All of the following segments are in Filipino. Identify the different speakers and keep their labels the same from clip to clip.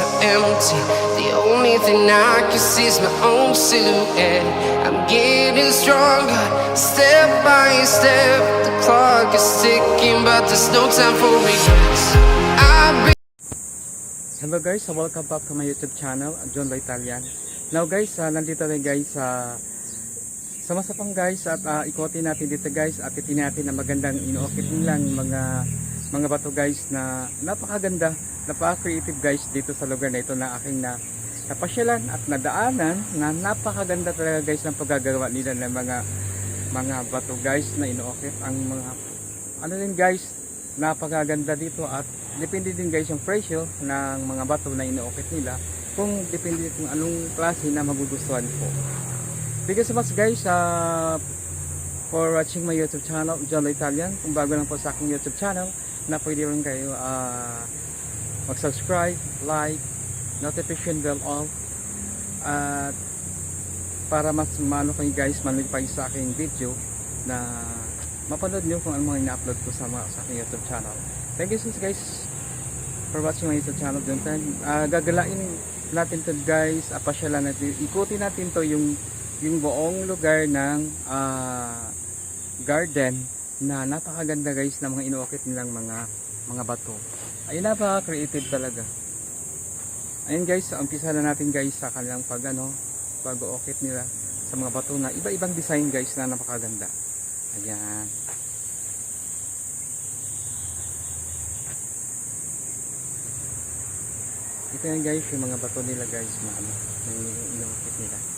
Speaker 1: are empty. The only thing I can see is my own silhouette. I'm getting stronger, step by step. The clock is ticking, but there's no time for regrets.
Speaker 2: Hello guys, so welcome back to my YouTube channel, John Lo Italian. Now guys, ah, nandito tayo guys sa sa Masapang guys at uh, ikotin natin dito guys at titin natin na magandang inuokit nilang mga mga bato guys na napakaganda, napaka-creative guys dito sa lugar na ito na aking na napasyalan at nadaanan na napakaganda talaga guys ng paggagawa nila ng mga mga bato guys na inuokit ang mga ano din guys napakaganda dito at depende din guys yung presyo ng mga bato na inuokit nila kung depende kung anong klase na magugustuhan po. Thank you so much guys uh, for watching my YouTube channel, John Lo Italian. Kung bago lang po sa aking YouTube channel, na pwede rin kayo uh, mag-subscribe, like, notification bell all at para mas maano kayo guys, manipay sa aking video na mapanood nyo kung ano mga ina-upload ko sa, mga, sa aking YouTube channel. Thank you so much guys for watching my YouTube channel. Then, uh, gagalain natin to guys, uh, pasyalan natin, ikutin natin to yung yung buong lugar ng ah, garden na napakaganda guys ng mga inuokit nilang mga mga bato. Ayun napaka-creative talaga. Ayun guys, umpisa na natin guys sa kanilang pag ano, pag-uokit nila sa mga bato na iba-ibang design guys na napakaganda. Ayan. Ito yan guys, yung mga bato nila guys, na ano, na inuokit nila.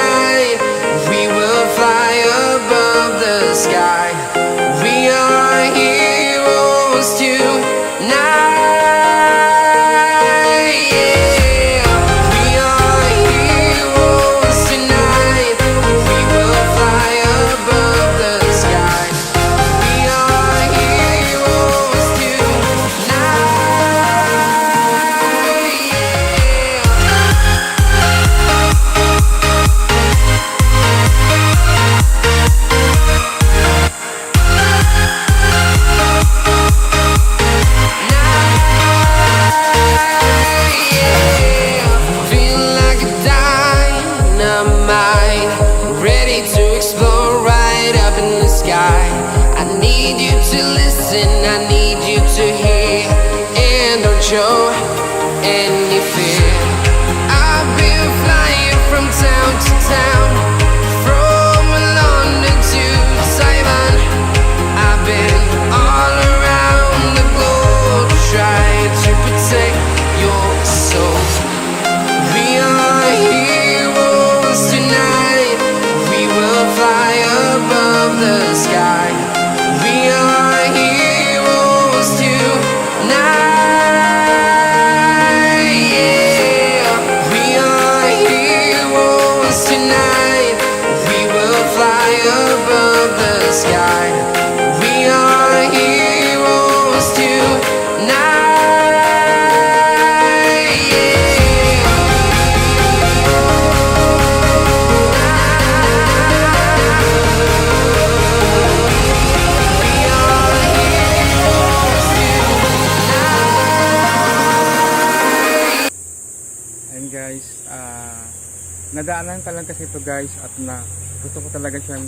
Speaker 2: night. Nadaanan ka lang kasi ito guys at na gusto ko talaga siyang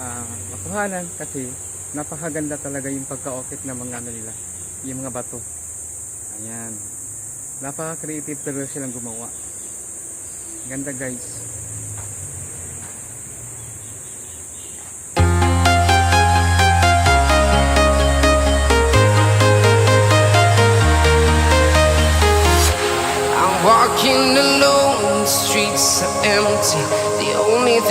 Speaker 2: ah, makuhanan kasi napakaganda talaga yung pagka-okit ng mga ano nila, yung mga bato. Ayan. Napaka-creative talaga silang gumawa. Ganda guys.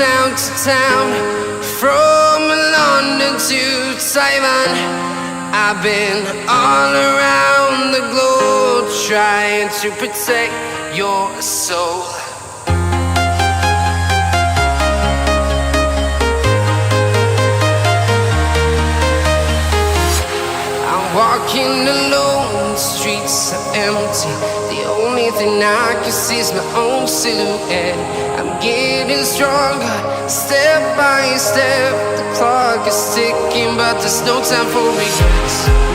Speaker 1: town to town, from London to Taiwan. I've been all around the globe trying to protect your soul. I'm walking alone, the streets are empty. Everything I can see is my own silhouette. I'm getting stronger, step by step. The clock is ticking, but there's no time for regrets.